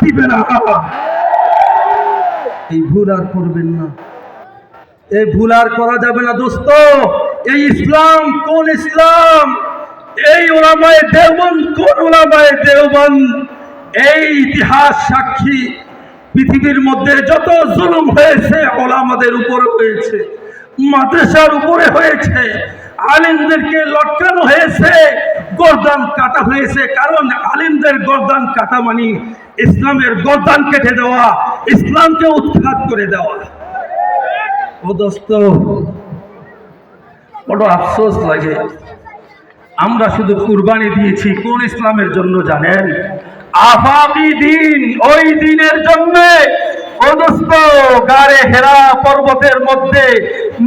দিবে না এই ভুল আর করবেন না। এই ভুল আর করা যাবে না, দোস্ত। এই ইসলাম কোন ইসলাম? এই ওলামায় দেওবন্দ কোন ওলামায় দেওবন্দ? এই ইতিহাস সাক্ষী, পৃথিবীর মধ্যে যত জুলুম হয়েছে, ওলামাদের উপরে হয়েছে, মাদ্রাসার উপরে হয়েছে, আলিমদেরকে লটকানো হয়েছে, গর্দান কাটা হয়েছে। কারণ আলিমদের গর্দান কাটা মানে ইসলামের গর্দান কেটে দেওয়া, ইসলামকে উৎখাত করে দেওয়া। ও দোস্ত, বড় আফসোস লাগে। আমরা শুধু কুরবানি দিয়েছি, কোন ইসলামের জন্য জানেন? আফাকি দিন, ওই দিনের জন্য। গারে হেরা পর্বতের মধ্যে,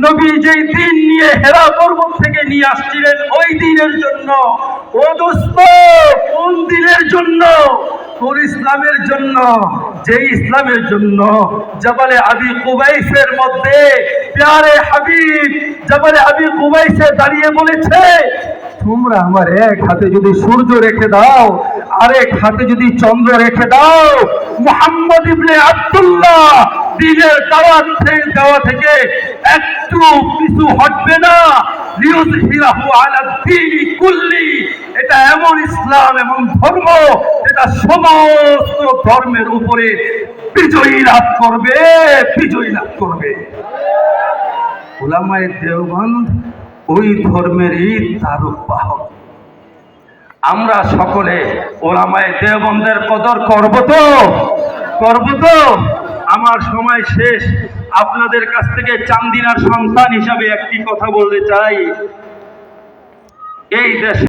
নবী যেই দিন নিয়ে হেরা পর্বত থেকে নিয়ে আসছিলেন, ওই দিনের জন্য। ইসলামের জন্য যে ইসলামের জন্য জবালে আবি কুবাইসের মধ্যে প্যারে হাবিব জবালে আবি কুবাইসে দাঁড়িয়ে বলেছে, তোমরা আমার এক হাতে যদি সূর্য রেখে দাও, আরেক হাতে যদি চন্দ্র রেখে দাও, মোহাম্মদ ইবনে আব্দুল্লাহ দিনের দাওয়াত দেওয়া থেকে একটু কিছু হটবে না। এটা এমন ইসলাম, এমন ধর্ম এটা সমস্ত ধর্মের উপরে বিজয়ী লাভ করবে, বিজয়ী লাভ করবে। ওলামায়ে দেওবন্দ ওই ধর্মেরই তারক বাহক আমরা সকলে ওলামায় দেওবন্দের কদর করব তো? করব তো? আমার সময় শেষ। আপনাদের কাছ থেকে চান্দিনার সন্তান হিসাবে একটি কথা বলতে চাই। এই দেশ